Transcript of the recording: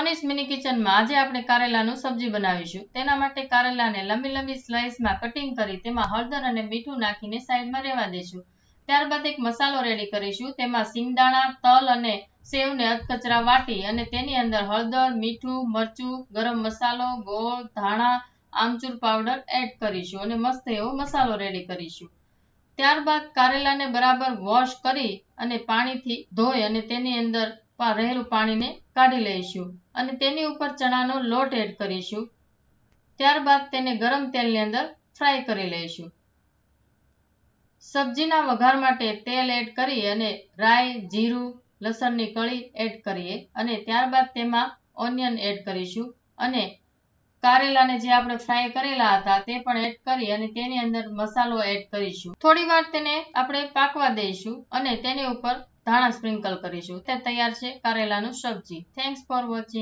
Soni's mini કિચનમાં આજે આપણે કારેલાનું સબ્જી બનાવીશું. તેના માટે કારેલાને લંબી લંબી સ્લાઇસમાં કટિંગ કરી તેમાં હળદર અને મીઠું નાખીને સાઈડમાં રહેવા દઈશું ત્યારબાદ એક મસાલો રેડી કરીશું. તેમાં સિંગદાણા, તલ અને સેવને અધકચરા વાટી અને તેની અંદર હળદર, મીઠું, મરચું, ગરમ મસાલો, ગોળ, ધાણા, આમચૂર પાવડર એડ કરીશું અને મસ્ત એવો મસાલો રેડી કરીશું. ત્યારબાદ કારેલાને બરાબર વોશ કરી અને પાણીથી ધોઈ અને તેની અંદર રહેલું પાણીને કાઢી લઈશું અને તેની ઉપર ચણાનો લોટ એડ કરીશું. ત્યારબાદ તેને ગરમ તેલની અંદર ફ્રાય કરી લઈશું. સબ્જીના વઘાર માટે તેલ એડ કરી અને રાઈ, જીરું, લસણની કળી એડ કરીએ અને ત્યારબાદ તેમાં ઓનિયન એડ કરીશું અને કારેલાને જે આપણે ફ્રાય કરેલા હતા તે પણ એડ કરી અને તેની અંદર મસાલો એડ કરીશું. થોડી વાર તેને આપણે પાકવા દઈશું અને તેની ઉપર ધાણા સ્પ્રિંકલ કરીશું. તે તૈયાર છે કારેલાનું સબ્જી. Thanks for watching